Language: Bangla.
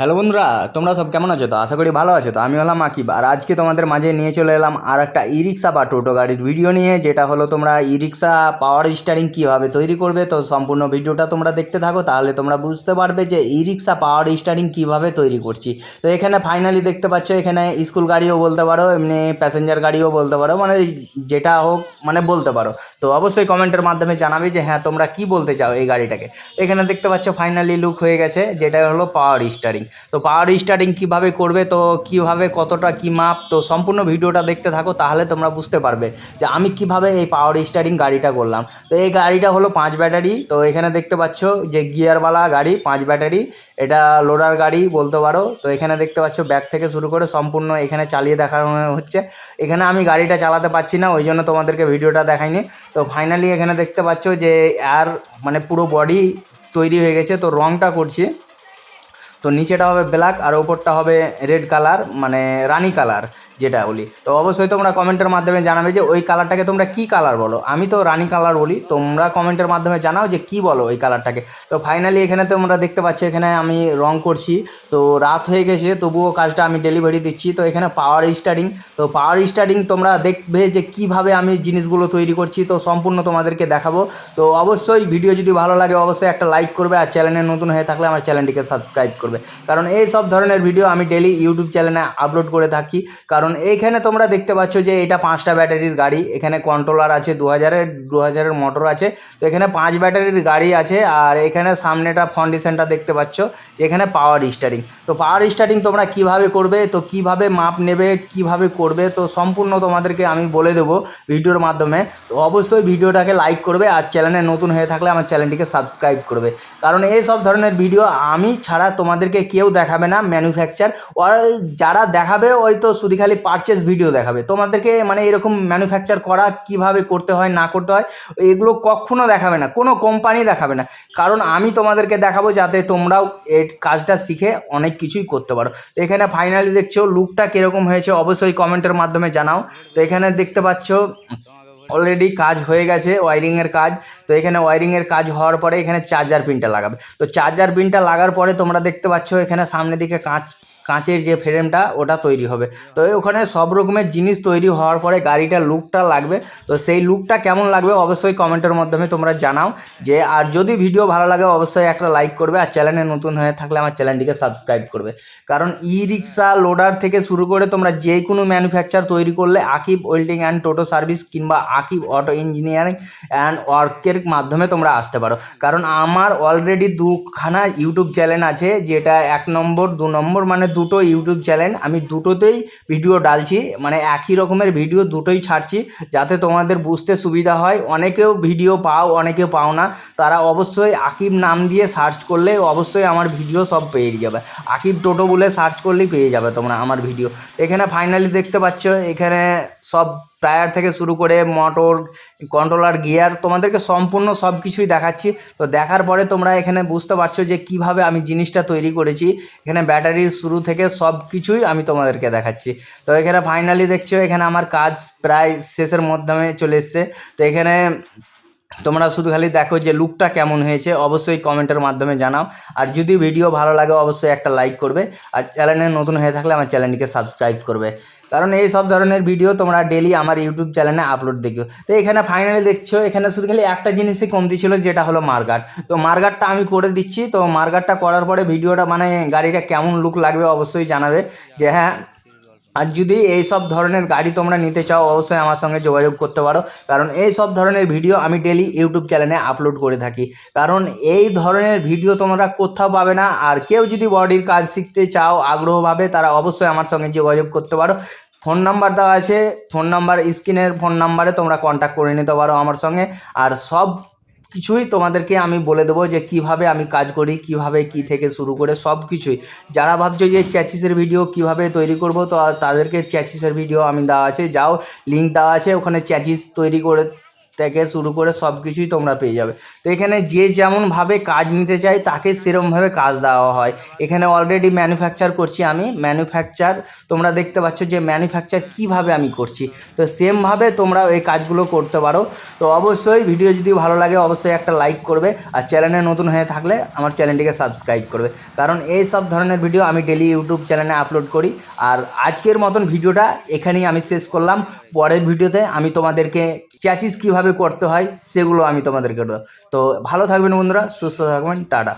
হ্যালো বন্ধুরা, তোমরা সব কেমন আছো? তো আশা করি ভালো আছো। তো আমি হলাম আকিব। আর আজকে তোমাদের মাঝে নিয়ে চলে এলাম আর একটা ই রিক্সা বা টোটো গাড়ির ভিডিও নিয়ে, যেটা হলো তোমরা ই রিক্সা পাওয়ার স্টারিং কীভাবে তৈরি করবে। তো সম্পূর্ণ ভিডিওটা তোমরা দেখতে থাকো, তাহলে তোমরা বুঝতে পারবে যে ই রিক্সা পাওয়ার স্টারিং কীভাবে তৈরি করছি। তো এখানে ফাইনালি দেখতে পাচ্ছ, এখানে স্কুল গাড়িও বলতে পারো, এমনি প্যাসেঞ্জার গাড়িও বলতে পারো মানে যেটা হোক মানে বলতে পারো। তো অবশ্যই কমেন্টের মাধ্যমে জানাবে যে হ্যাঁ তোমরা কি বলতে চাও এই গাড়িটাকে। এখানে দেখতে পাচ্ছ ফাইনালি লুক হয়ে গেছে, যেটা হলো পাওয়ার স্টারিং তো পাওয়ার স্টারিং কীভাবে করবে, তো কীভাবে কতটা কি মাপ, তো সম্পূর্ণ ভিডিওটা দেখতে থাকো, তাহলে তোমরা বুঝতে পারবে যে আমি কীভাবে এই পাওয়ার স্টারিং গাড়িটা করলাম। তো এই গাড়িটা হলো পাঁচ ব্যাটারি, তো এখানে দেখতে পাচ্ছ যে গিয়ারওয়ালা গাড়ি, পাঁচ ব্যাটারি, এটা লোডার গাড়ি বলতে পারো, তো এখানে দেখতে পাচ্ছ ব্যাক থেকে শুরু করে সম্পূর্ণ এখানে চালিয়ে দেখানো হচ্ছে। এখানে আমি গাড়িটা চালাতে পারছি না, ওই জন্য তোমাদেরকে ভিডিওটা দেখাইনি। তো ফাইনালি এখানে দেখতে পাচ্ছ যে আর মানে পুরো বডি তৈরি হয়ে গেছে, তো রংটা করছি। তো নিচেটা হবে ব্ল্যাক আর ওপরটা হবে রেড কালার মানে রানি কালার যেটা বলি। তো অবশ্যই তোমরা কমেন্টের মাধ্যমে জানাবে যে ওই কালারটাকে তোমরা কি কালার বলো? আমি তো রানি কালার বলি, তোমরা কমেন্টের মাধ্যমে জানাও যে কি বলো ওই কালারটাকে তো ফাইনালি এখানে তোমরা দেখতে পাচ্ছ, এখানে আমি রং করছি। তো রাত হয়ে গেছে, তবুও কাজটা আমি ডেলিভারি দিচ্ছি। তো এখানে পাওয়ার স্টারিং তো পাওয়ার স্টারিং তোমরা দেখবে যে কীভাবে আমি জিনিসগুলো তৈরি করছি। তো সম্পূর্ণ তোমাদেরকে দেখাবো। তো অবশ্যই ভিডিও যদি ভালো লাগে, অবশ্যই একটা লাইক করবে আর চ্যানেলে নতুন হয়ে থাকলে আমার চ্যানেলটিকে সাবস্ক্রাইব করবে। কারণ এই সব ধরনের ভিডিও আমি ডেলি ইউটিউব চ্যানেলে আপলোড করে থাকি। কারণ এইখানে তোমরা দেখতে পাচ্ছ যে এটা পাঁচটা ব্যাটারির গাড়ি। এখানে কন্ট্রোলার আছে দু হাজারের দু হাজারের মোটর আছে। তো এখানে পাঁচ ব্যাটারির গাড়ি আছে আর এখানে সামনেটা ফাউন্ডেশনটা দেখতে পাচ্ছ, এখানে পাওয়ার স্টারিং তো পাওয়ার স্টারিং তোমরা কীভাবে করবে, তো কীভাবে মাপ নেবে, কীভাবে করবে, তো সম্পূর্ণ তোমাদেরকে আমি বলে দেবো ভিডিওর মাধ্যমে। তো অবশ্যই ভিডিওটাকে লাইক করবে আর চ্যানেলে নতুন হয়ে থাকলে আমার চ্যানেলটিকে সাবস্ক্রাইব করবে। কারণ এই সব ধরনের ভিডিও আমি ছাড়া তোমাদেরকে কেউ দেখাবে না ম্যানুফ্যাকচার যারা দেখাবে, ওই তো শুধু খালি পারচেস ভিডিও দেখাবে। তোমাদেরকে মানে এরকম ম্যানুফ্যাকচার করা কীভাবে করতে হয়, না করতে হয়, এগুলো কখনো দেখাবে না। কোনো কোম্পানি দেখাবে না। কারণ আমি তোমাদেরকে দেখাবো যাতে তোমরাও এই কাজটা শিখে অনেক কিছুই করতে পারো। তো এখানে ফাইনালি দেখছ লুকটা কীরকম হয়েছে, অবশ্যই কমেন্টের মাধ্যমে জানাও। তো এখানে দেখতে পাচ্ছ অলরেডি কাজ হয়ে গেছে ওয়ারিংয়ের কাজ। তো এখানে ওয়ারিংয়ের কাজ হওয়ার পরে এখানে চার্জার পিনটা লাগাবে। তো চার্জার পিনটা লাগার পরে তোমরা দেখতে পাচ্ছ, এখানে সামনের দিকে কাঁচ কাঁচের যে ফ্রেমটা, ওটা তৈরি হবে। তো ওখানে সব রকমের জিনিস তৈরি হওয়ার পরে গাড়িটার লুকটা লাগবে। তো সেই লুকটা কেমন লাগবে অবশ্যই কমেন্টের মাধ্যমে তোমরা জানাও। যে আর যদি ভিডিও ভালো লাগে, অবশ্যই একটা লাইক করবে আর চ্যানেলে নতুন হয়ে থাকলে আমার চ্যানেলটিকে সাবস্ক্রাইব করবে। কারণ ই রিক্সা লোডার থেকে শুরু করে তোমরা যে কোনো ম্যানুফ্যাকচার তৈরি করলে Akib welding and toto service কিংবা আকিব অটো ইঞ্জিনিয়ারিং অ্যান্ড ওয়ার্কের মাধ্যমে তোমরা আসতে পারো। কারণ আমার অলরেডি দুখানা ইউটিউব চ্যানেল আছে, যেটা এক নম্বর, দু নম্বর মানে দুটো ইউটিউব চ্যানেল আমি দুটোতেই ভিডিও ডালছি মানে একই রকমের ভিডিও দুটোই ছাড়ছি, যাতে তোমাদের বুঝতে সুবিধা হয়। অনেকেও ভিডিও পাও অনেকেও পাও না। তারা অবশ্যই আকিব নাম দিয়ে সার্চ করলে অবশ্যই আমার ভিডিও সব পেয়ে যাবে। আকিব টোটো বলে সার্চ করলেই পেয়ে যাবে তোমরা আমার ভিডিও এখানে ফাইনালি দেখতে পাচ্ছ, এখানে সব টায়ার থেকে শুরু করে মোটর কন্ট্রোলার গিয়ার তোমাদেরকে সম্পূর্ণ সব কিছুই দেখাচ্ছি। তো দেখার পরে তোমরা এখানে বুঝতে পারছ যে কীভাবে আমি জিনিসটা তৈরি করেছি। এখানে ব্যাটারির শুরু থেকে সব কিছুই আমি তোমাদেরকে দেখাচ্ছি। তো এখানে ফাইনালি দেখছ, এখানে আমার কাজ প্রায় শেষের মাধ্যমে চলে এসছে। তো এখানে তোমরা শুধু খালি দেখো যে লুকটা কেমন হয়েছে, অবশ্যই কমেন্টের মাধ্যমে জানাও। আর যদি ভিডিও ভালো লাগে, অবশ্যই একটা লাইক করবে। আর চ্যানেলে নতুন হয়ে থাকলে আমার চ্যানেলটিকে সাবস্ক্রাইব করবে। কারণ এই সব ধরনের ভিডিও তোমরা ডেলি আমার ইউটিউব চ্যানেলে আপলোড দেখো। তো এখানে ফাইনালি দেখছ, এখানে শুধু খালি একটা জিনিসই কমতি ছিল, যেটা হলো মার্গাট তো মার্গাটটা আমি করে দিচ্ছি। তো মার্গাটটা করার পরে ভিডিওটা মানে গাড়িটা কেমন লুক লাগবে, অবশ্যই জানাবে যে হ্যাঁ আর যদি এই সব ধরনের গাড়ি তোমরা নিতে চাও, অবশ্যই আমার সঙ্গে যোগাযোগ করতে পারো। কারণ এই সব ধরনের ভিডিও আমি ডেলি ইউটিউব চ্যানেলে আপলোড করে থাকি। কারণ এই ধরনের ভিডিও তোমরা কোথাও পাবে না। আর কেউ যদি বডির কাজ শিখতে চাও আগ্রহভাবে তারা অবশ্যই আমার সঙ্গে যোগাযোগ করতে পারো। ফোন নাম্বার দেওয়া আছে। ফোন নাম্বার, স্ক্রিনের ফোন নাম্বারে তোমরা কন্ট্যাক্ট করে নিতে পারো আমার সঙ্গে। আর সব কিছুই তোমাদেরকে আমি বলে দেবো যে কীভাবে আমি কাজ করি, কীভাবে কি থেকে শুরু করে সব কিছুই। যারা ভাবছ যে চ্যাচিসের ভিডিও কীভাবে তৈরি করব, তো তাদেরকে চ্যাচিসের ভিডিও আমি দেওয়া আছে। যাও লিঙ্ক দেওয়া আছে, ওখানে চ্যাচিস তৈরি করে থেকে শুরু করে সব কিছুই তোমরা পেয়ে যাবে। তো এখানে যে যেমনভাবে কাজ নিতে চাই তাকে সেরকমভাবে কাজ দেওয়া হয়। এখানে অলরেডি ম্যানুফ্যাকচার করছি আমি। ম্যানুফ্যাকচার তোমরা দেখতে পাচ্ছ যে ম্যানুফ্যাকচার কীভাবে আমি করছি। তো সেমভাবে তোমরা এই কাজগুলো করতে পারো। তো অবশ্যই ভিডিও যদি ভালো লাগে, অবশ্যই একটা লাইক করবে। আর চ্যানেলে নতুন হয়ে থাকলে আমার চ্যানেলটিকে সাবস্ক্রাইব করবে। কারণ এই সব ধরনের ভিডিও আমি ডেলি ইউটিউব চ্যানেলে আপলোড করি। আর আজকের মতন ভিডিওটা এখানেই আমি শেষ করলাম। পরের ভিডিওতে আমি তোমাদেরকে চ্যাচিস কীভাবে করতে হয় সেগুলো আমি তোমাদেরকে। তো ভালো থাকবেন বন্ধুরা সুস্থ থাকবেন টাটা